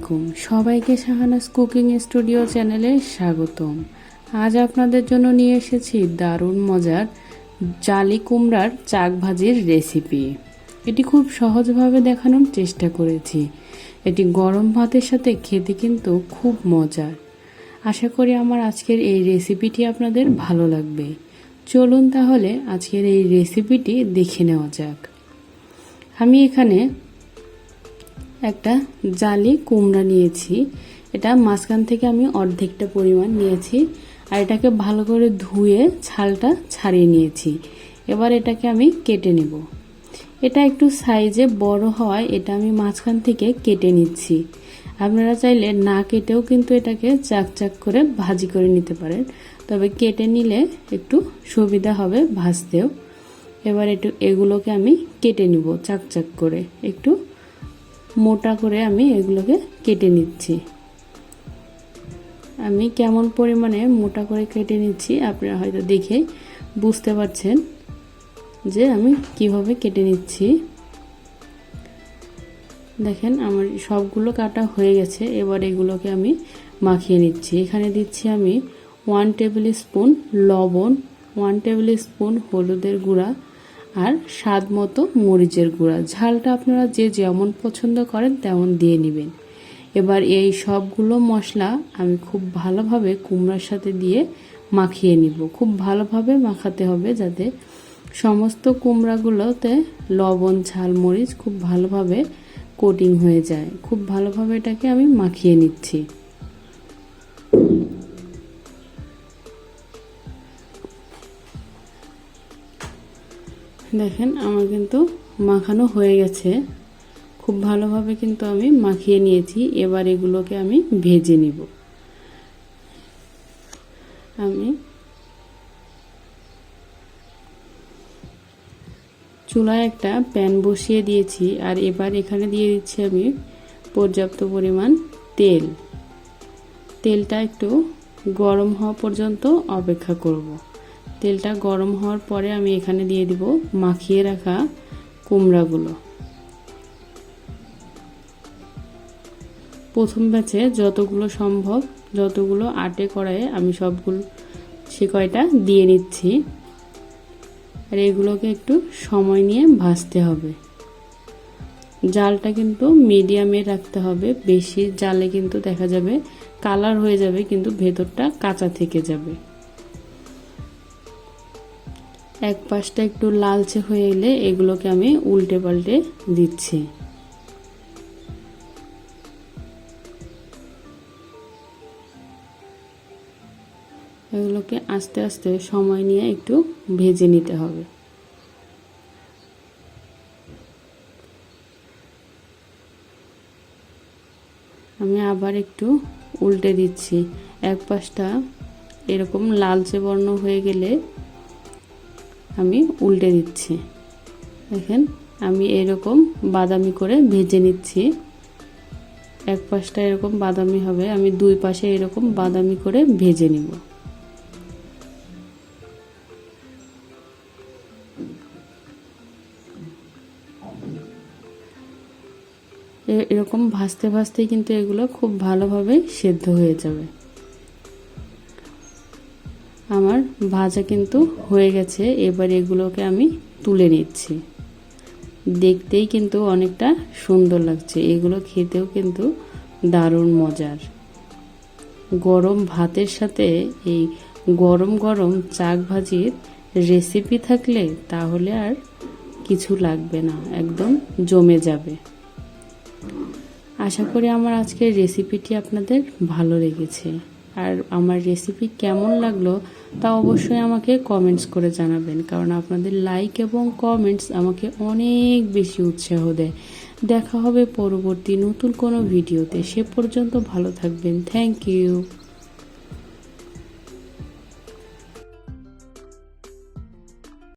আলাইকুম। সবাইকে Shahana's cooking studio চ্যানেলে স্বাগতম। আজ আপনাদের জন্য নিয়ে এসেছি দারুণ মজার জালি কুমড়ার চাক ভাজির রেসিপি। এটি খুব সহজভাবে দেখানোর চেষ্টা করেছি। এটি গরম ভাতের সাথে খেতে কিন্তু খুব মজার। আশা করি আমার আজকের এই রেসিপিটি আপনাদের ভালো লাগবে। চলুন তাহলে আজকের এই রেসিপিটি দেখে নেওয়া যাক। আমি এখানে একটা জালি কুমড়া নিয়েছি। এটা মাঝখান থেকে আমি অর্ধেকটা পরিমাণ নিয়েছি আর এটাকে ভালো করে ধুয়ে ছালটা ছাড়িয়ে নিয়েছি। এবার এটাকে আমি কেটে নেব। এটা একটু সাইজে বড় হওয়ায় এটা আমি মাঝখান থেকে কেটে নিচ্ছি। আপনারা চাইলে না কেটেও কিন্তু এটাকে চাক চাক করে ভাজি করে নিতে পারেন। তবে কেটে নিলে একটু সুবিধা হবে ভাজতেও। এবার একটু এগুলোকে আমি কেটে নিব চাক চাক করে। একটু মোটা করে আমি এগুলোকে কেটে নিচ্ছি। আমি কেমন পরিমাণে মোটা করে কেটে নিচ্ছি আপনারা হয়তো দেখে বুঝতে পারছেন যে আমি কীভাবে কেটে নিচ্ছি। দেখেন আমার সবগুলো কাটা হয়ে গেছে, এবার এগুলোকে আমি মাখিয়ে নিচ্ছি। এখানে দিচ্ছি আমি ওয়ান টেবিল স্পুন লবণ ওয়ান টেবিল স্পুন হলুদের গুঁড়া আর স্বাদ মতো মরিচের গুঁড়া। ঝালটা আপনারা যে যেমন পছন্দ করেন তেমন দিয়ে নেবেন। এবার এই সবগুলো মশলা আমি খুব ভালোভাবে কুমড়ার সাথে দিয়ে মাখিয়ে নিব। খুব ভালোভাবে মাখাতে হবে যাতে সমস্ত কুমড়াগুলোতে লবণ, ঝাল, মরিচ খুব ভালোভাবে কোটিং হয়ে যায়। খুব ভালোভাবে এটাকে আমি মাখিয়ে নিচ্ছি। দেখেন, আমার কিন্তু মাখানো হয়ে গেছে। খুব ভালোভাবে কিন্তু আমি মাখিয়ে নিয়েছি। এবার এগুলোকে আমি ভেজে নিব। আমি চুলায় একটা প্যান বসিয়ে দিয়েছি। আর এবার এখানে দিয়ে দিচ্ছি আমি পর্যাপ্ত পরিমাণ তেল। তেলটা একটু গরম হওয়া পর্যন্ত অপেক্ষা করব। তেলটা গরম হওয়ার পরে আমি এখানে দিয়ে দিব মাখিয়ে রাখা কুমড়াগুলো। প্রথম ব্যাচে যতগুলো সম্ভব, যতগুলো আটে কড়াইয়ে আমি সবগুলো সে কয়টা দিয়ে নিচ্ছি। আর এগুলোকে একটু সময় নিয়ে ভাজতে হবে। জালটা কিন্তু মিডিয়ামে রাখতে হবে, বেশি জালে কিন্তু দেখা যাবে কালার হয়ে যাবে, কিন্তু ভেতরটা কাঁচা থেকে যাবে। এক পাশটা একটু লালচে হয়ে এলে এগুলোকে আমি উল্টে পাল্টে দিচ্ছি। এগুলোকে আস্তে আস্তে সময় নিয়ে একটু ভেজে নিতে হবে। আমি আবার একটু উল্টে দিচ্ছি। এক পাশটা এরকম লালচে বর্ণ হয়ে গেলে আমি উল্টে দিচ্ছি। দেখেন, আমি এরকম বাদামি করে ভেজে নিচ্ছি। এক পাশটা এরকম বাদামি হবে, আমি দুই পাশে এরকম বাদামি করে ভেজে নিব। এরকম ভাজতে ভাজতেই কিন্তু এগুলো খুব ভালোভাবে সেদ্ধ হয়ে যাবে। আমার ভাজা কিন্তু হয়ে গেছে। এবার এগুলোকে আমি তুলে নিচ্ছি। দেখতেই কিন্তু অনেকটা সুন্দর লাগছে। এগুলো খেতেও কিন্তু দারুণ মজার। গরম ভাতের সাথে এই গরম গরম চাক ভাজির রেসিপি থাকলে তাহলে আর কিছু লাগবে না, একদম জমে যাবে। আশা করি আমার আজকের রেসিপিটি আপনাদের ভালো লেগেছে। আর আমার রেসিপি কেমন লাগল তা অবশ্যই আমাকে কমেন্টস করে জানাবেন। কারণ আপনাদের লাইক এবং কমেন্টস আমাকে অনেক বেশি উৎসাহ দেয়। দেখা হবে পরবর্তী নতুন কোনো ভিডিওতে সে পর্যন্ত ভালো থাকবেন। Thank you